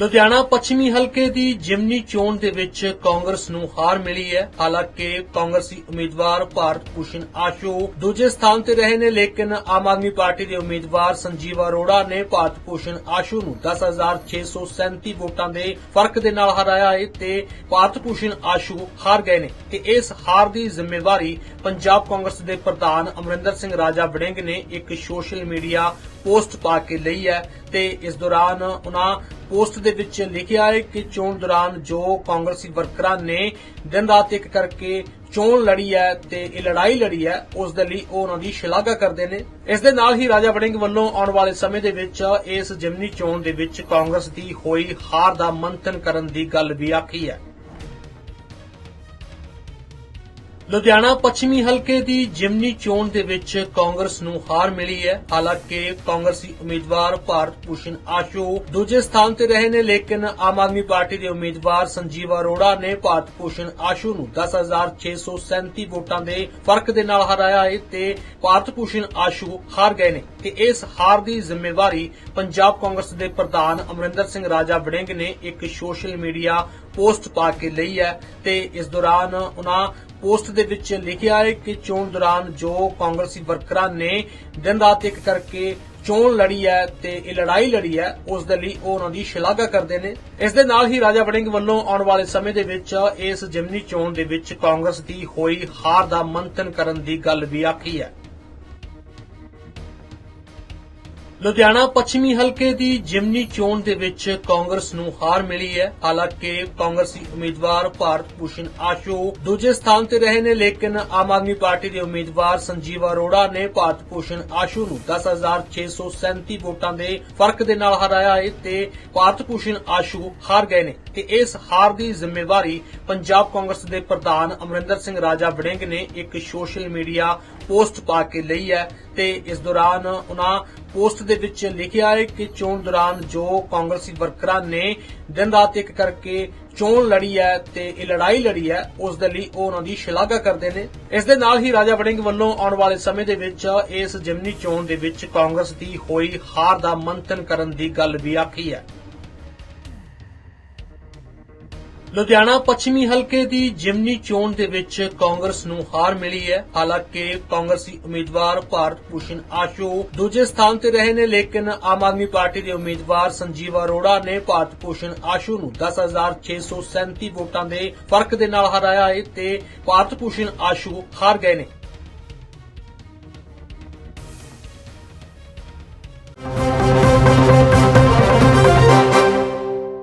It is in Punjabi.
ਲੁਧਿਆਣਾ ਪੱਛਮੀ ਹਲਕੇ ਦੀ ਜਿਮਨੀ ਚੋਣ ਦੇ ਵਿੱਚ ਕਾਂਗਰਸ ਨੂੰ ਹਾਰ ਮਿਲੀ ਹੈ। ਹਾਲਾਂਕਿ ਕਾਂਗਰਸੀ ਉਮੀਦਵਾਰ ਭਾਰਤ ਭੂਸ਼ਣ ਆਸ਼ੂ ਦੂਜੇ ਸਥਾਨ ਤੇ ਰਹੇ ਨੇ, ਲੇਕਿਨ ਆਮ ਆਦਮੀ ਪਾਰਟੀ ਦੇ ਉਮੀਦਵਾਰ ਸੰਜੀਵ ਅਰੋੜਾ ਨੇ ਭਾਰਤ ਭੂਸ਼ਣ ਆਸ਼ੂ ਨੂੰ 10637 ਵੋਟਾਂ ਦੇ ਫ਼ਰਕ ਦੇ ਨਾਲ ਹਰਾਇਆ ਹੈ ਤੇ ਭਾਰਤ ਭੂਸ਼ਣ ਆਸ਼ੂ ਹਾਰ ਗਏ ਨੇ ਤੇ ਇਸ ਹਾਰ ਦੀ ਜ਼ਿੰਮੇਵਾਰੀ ਪੰਜਾਬ ਕਾਂਗਰਸ ਦੇ ਪ੍ਰਧਾਨ ਅਮਰਿੰਦਰ ਸਿੰਘ ਰਾਜਾ ਵੜਿੰਗ ਨੇ ਇੱਕ ਸੋਸ਼ਲ ਮੀਡੀਆ ਪੋਸਟ ਪਾ ਕੇ ਲਈ ਹੈ ਤੇ ਇਸ ਦੌਰਾਨ ਉਹਨਾਂ ਪੋਸਟ ਦੇ ਵਿੱਚ ਲਿਖਿਆ ਹੈ ਕਿ ਚੋਣ ਦੌਰਾਨ ਜੋ ਕਾਂਗਰਸੀ ਵਰਕਰਾਂ ਨੇ ਦਿਨ ਰਾਤ ਇੱਕ ਕਰਕੇ ਚੋਣ ਲੜੀ ਹੈ ਤੇ ਇਹ ਲੜਾਈ ਲੜੀ ਹੈ, ਉਸ ਦੇ ਲਈ ਉਹ ਉਹਨਾਂ ਦੀ ਸ਼ਲਾਘਾ ਕਰਦੇ ਨੇ। ਇਸ ਦੇ ਨਾਲ ਹੀ ਰਾਜਾ ਵੜਿੰਗ ਵੱਲੋਂ ਆਉਣ ਵਾਲੇ ਸਮੇਂ ਦੇ ਵਿੱਚ ਇਸ ਜਿਮਨੀ ਚੋਣ ਦੇ ਵਿੱਚ ਕਾਂਗਰਸ ਦੀ ਹੋਈ ਹਾਰ ਦਾ ਮੰਥਨ ਕਰਨ ਦੀ ਗੱਲ ਵੀ ਆਖੀ ਹੈ। ਲੁਧਿਆਣਾ ਪੱਛਮੀ ਹਲਕੇ ਦੀ ਜਿਮਨੀ ਚੋਣ ਦੇ ਵਿੱਚ ਕਾਂਗਰਸ ਨੂੰ ਹਾਰ ਮਿਲੀ ਹੈ। ਹਾਲਾਂਕਿ ਕਾਂਗਰਸੀ ਉਮੀਦਵਾਰ ਭਾਰਤ ਭੂਸ਼ਣ ਆਸ਼ੂ ਦੂਜੇ ਸਥਾਨ ਤੇ ਰਹੇ ਨੇ, ਲੇਕਿਨ ਆਮ ਆਦਮੀ ਪਾਰਟੀ ਦੇ ਉਮੀਦਵਾਰ ਸੰਜੀਵ ਅਰੋੜਾ ਨੇ ਭਾਰਤ ਭੂਸ਼ਣ ਆਸ਼ੂ ਨੂੰ 10637 ਵੋਟਾਂ ਦੇ ਫ਼ਰਕ ਦੇ ਨਾਲ ਹਰਾਇਆ ਹੈ ਤੇ ਭਾਰਤ ਭੂਸ਼ਣ ਆਸ਼ੂ ਹਾਰ ਗਏ ਨੇ। ਤੇ ਇਸ ਹਾਰ ਦੀ ਜ਼ਿੰਮੇਵਾਰੀ ਪੰਜਾਬ ਕਾਂਗਰਸ ਦੇ ਪ੍ਰਧਾਨ ਅਮਰਿੰਦਰ ਸਿੰਘ ਰਾਜਾ ਵੜਿੰਗ ਨੇ ਇੱਕ ਸੋਸ਼ਲ ਮੀਡੀਆ ਪੋਸਟ ਪਾ ਕੇ ਲਈ ਹੈ ਤੇ ਇਸ ਦੌਰਾਨ ਉਹਨਾਂ ਪੋਸਟ ਦੇ ਵਿੱਚ ਲਿਖਿਆ ਹੈ ਕਿ ਚੋਣ ਦੌਰਾਨ ਜੋ ਕਾਂਗਰਸੀ ਵਰਕਰਾਂ ਨੇ ਦਿਨ ਰਾਤ ਇੱਕ ਕਰਕੇ ਚੋਣ ਲੜੀ ਹੈ ਤੇ ਇਹ ਲੜਾਈ ਲੜੀ ਹੈ, ਉਸ ਦੇ ਲਈ ਉਹ ਉਹਨਾਂ ਦੀ ਸ਼ਲਾਘਾ ਕਰਦੇ ਨੇ। ਇਸ ਦੇ ਨਾਲ ਹੀ ਰਾਜਾ ਵੜਿੰਗ ਵੱਲੋਂ ਆਉਣ ਵਾਲੇ ਸਮੇਂ ਦੇ ਵਿੱਚ ਇਸ ਜਿਮਨੀ ਚੋਣ ਦੇ ਵਿੱਚ ਕਾਂਗਰਸ ਦੀ ਹੋਈ ਹਾਰ ਦਾ ਮੰਥਨ ਕਰਨ ਦੀ ਗੱਲ ਵੀ ਆਖੀ ਹੈ। ਲੁਧਿਆਣਾ ਪੱਛਮੀ ਹਲਕੇ ਦੀ ਜਿਮਨੀ ਚੋਣ ਦੇ ਵਿੱਚ ਕਾਂਗਰਸ ਨੂੰ ਹਾਰ ਮਿਲੀ ਹੈ। ਹਾਲਾਂਕਿ ਕਾਂਗਰਸੀ ਉਮੀਦਵਾਰ ਭਾਰਤ ਭੂਸ਼ਣ ਆਸ਼ੂ ਦੂਜੇ ਸਥਾਨ ਤੇ ਰਹੇ ਨੇ, ਲੇਕਿਨ ਆਮ ਆਦਮੀ ਪਾਰਟੀ ਦੇ ਉਮੀਦਵਾਰ ਸੰਜੀਵ ਅਰੋੜਾ ਨੇ ਭਾਰਤ ਭੂਸ਼ਣ ਆਸ਼ੂ ਨੂੰ 10637 ਵੋਟਾਂ ਦੇ ਫ਼ਰਕ ਦੇ ਨਾਲ ਹਰਾਇਆ ਹੈ ਤੇ ਭਾਰਤ ਭੂਸ਼ਣ ਆਸ਼ੂ ਹਾਰ ਗਏ ਨੇ। ਤੇ ਇਸ ਹਾਰ ਦੀ ਜ਼ਿੰਮੇਵਾਰੀ ਪੰਜਾਬ ਕਾਂਗਰਸ ਦੇ ਪ੍ਰਧਾਨ ਅਮਰਿੰਦਰ ਸਿੰਘ ਰਾਜਾ ਵੜਿੰਗ ਨੇ ਇੱਕ ਸੋਸ਼ਲ ਮੀਡੀਆ ਪੋਸਟ ਪਾ ਕੇ ਲਈ ਹੈ ਤੇ ਇਸ ਦੌਰਾਨ ਉਹਨਾਂ ਪੋਸਟ ਦੇ ਵਿੱਚ ਲਿਖਿਆ ਹੈ ਕਿ ਚੋਣ ਦੌਰਾਨ ਜੋ ਕਾਂਗਰਸੀ ਵਰਕਰਾਂ ਨੇ ਦਿਨ ਰਾਤ ਇੱਕ ਕਰਕੇ ਚੋਣ ਲੜੀ ਹੈ ਤੇ ਇਹ ਲੜਾਈ ਲੜੀ ਹੈ, ਉਸ ਦੇ ਲਈ ਉਹ ਉਹਨਾਂ ਦੀ ਸ਼ਲਾਘਾ ਕਰਦੇ ਨੇ। ਇਸ ਦੇ ਨਾਲ ਹੀ ਰਾਜਾ ਵੜਿੰਗ ਵੱਲੋਂ ਆਉਣ ਵਾਲੇ ਸਮੇਂ ਦੇ ਵਿੱਚ ਇਸ ਜਿਮਨੀ ਚੋਣ ਦੇ ਵਿੱਚ ਕਾਂਗਰਸ ਦੀ ਹੋਈ ਹਾਰ ਦਾ ਮੰਥਨ ਕਰਨ ਦੀ ਗੱਲ ਵੀ ਆਖੀ ਹੈ। ਲੁਧਿਆਣਾ ਪੱਛਮੀ ਹਲਕੇ ਦੀ ਜਿਮਨੀ ਚੋਣ ਦੇ ਵਿੱਚ ਕਾਂਗਰਸ ਨੂੰ ਹਾਰ ਮਿਲੀ ਹੈ। ਹਾਲਾਂਕਿ ਕਾਂਗਰਸੀ ਉਮੀਦਵਾਰ ਭਾਰਤ ਭੂਸ਼ਣ ਆਸ਼ੂ ਦੂਜੇ ਸਥਾਨ ਤੇ ਰਹੇ ਨੇ, ਲੇਕਿਨ ਆਮ ਆਦਮੀ ਪਾਰਟੀ ਦੇ ਉਮੀਦਵਾਰ ਸੰਜੀਵ ਅਰੋੜਾ ਨੇ ਭਾਰਤ ਭੂਸ਼ਣ ਆਸ਼ੂ ਨੂੰ 10637 ਵੋਟਾਂ ਦੇ ਫ਼ਰਕ ਦੇ ਨਾਲ ਹਰਾਇਆ ਹੈ ਤੇ ਭਾਰਤ ਭੂਸ਼ਣ ਆਸ਼ੂ ਹਾਰ ਗਏ ਨੇ।